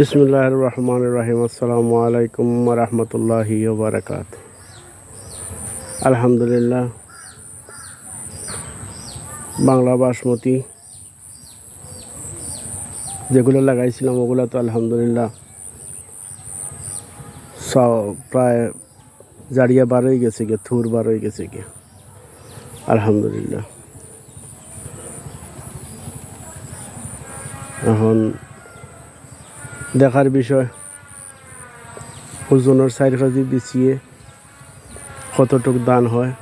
বিসমুল্লাহ রহমান রাহিম আসসালামু আলাইকুম রহমতুল্লাহি বারাকাত আলহামদুলিল্লাহ। বাংলা বাসমতি। যেগুলো লাগাইছিলাম ওগুলো তো আলহামদুলিল্লাহ প্রায় জারিয়া বার হয়ে গেছে গে থুর বার হয়ে গেছে গে আলহামদুলিল্লাহ। এখন দেখার বিষয়। ওজনের সাইড কাজি বিছিয়ে কতটুক দান হয়?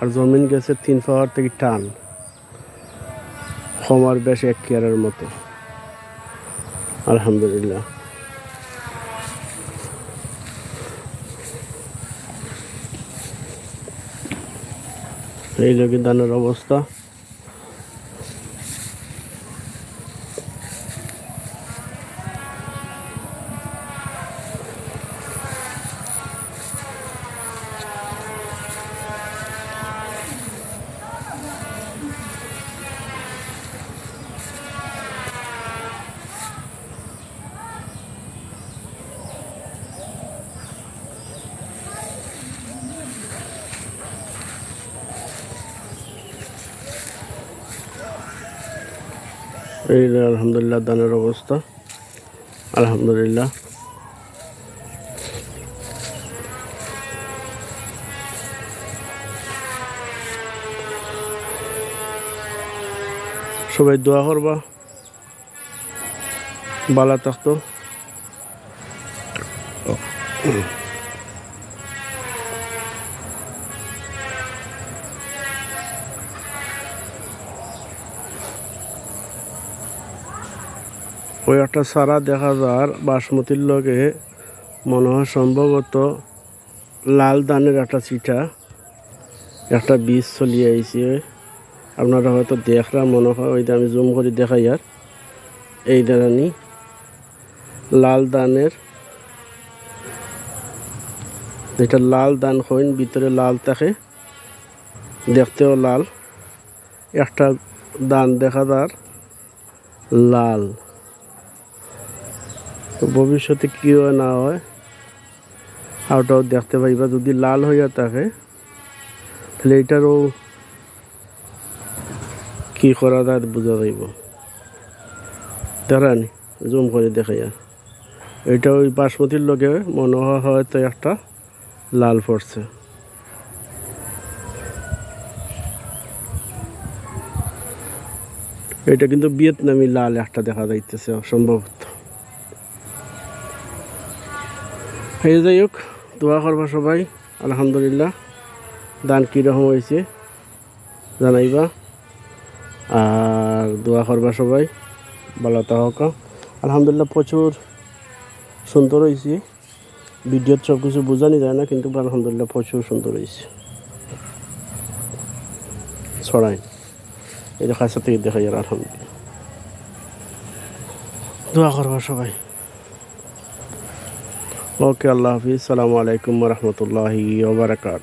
আর জমিন গেছে তিন পাওয়ার থেকে টান। কমার বেশ এক কেয়ারের মতো। আলহামদুলিল্লাহ। এই লোকের দানের অবস্থা। এই আলহামদুলিল্লাহ দানের অবস্থা। আলহামদুলিল্লাহ। সবাই দোয়া করবা। বালা থাকতো। একটা সারা দেখা যার, বাসমতির লগে মনে হয় সম্ভবত লাল দানের একটা চিঠা, একটা বীজ চলিয়ে আইছে। আপনারা হয়তো দেখরা মনে হয়, ওই আমি জুম করে দেখাই আর, এই দানি লাল দানের যেটা লাল দান হইন, ভিতরে লাল থাকে, দেখতেও লাল। একটা দান দেখা যার, লাল। তো ভবিষ্যতে কী হয়, না হয় ওটাও দেখতে পাইবা। যদি লাল হইয়া থাকে, তাহলে এটারও কি করা যায় বোঝা যাইব। দাঁড়ানি, জুম করে দেখাইয়া এটা ওই বাসমতির লগে মনে হয় হয়তো একটা লাল পড়ছে। এটা কিন্তু ভিয়েতনামি লাল একটা দেখা যাইতেছে, সম্ভবত। এই যাই হোক, দোয়া করবা সবাই, আলহামদুলিল্লাহ। দান কীরকম হয়েছে, জানাইবা। আর দোয়া করবা সবাই, ভালো থাক আলহামদুলিল্লাহ প্রচুর সুন্দর হয়েছে। ভিডিওত সব কিছু বোঝানি যায় না, কিন্তু আলহামদুলিল্লাহ প্রচুর সুন্দর হয়েছে। ছড়াই। এটা কাছে থেকে দেখা যায় আলহামদুলিল্লাহ। দোয়া করবা সবাই। ওকে আল্লাহ হাফিজ সালামু আলাইকুম রহমতুল্লাহি ওবরাকাত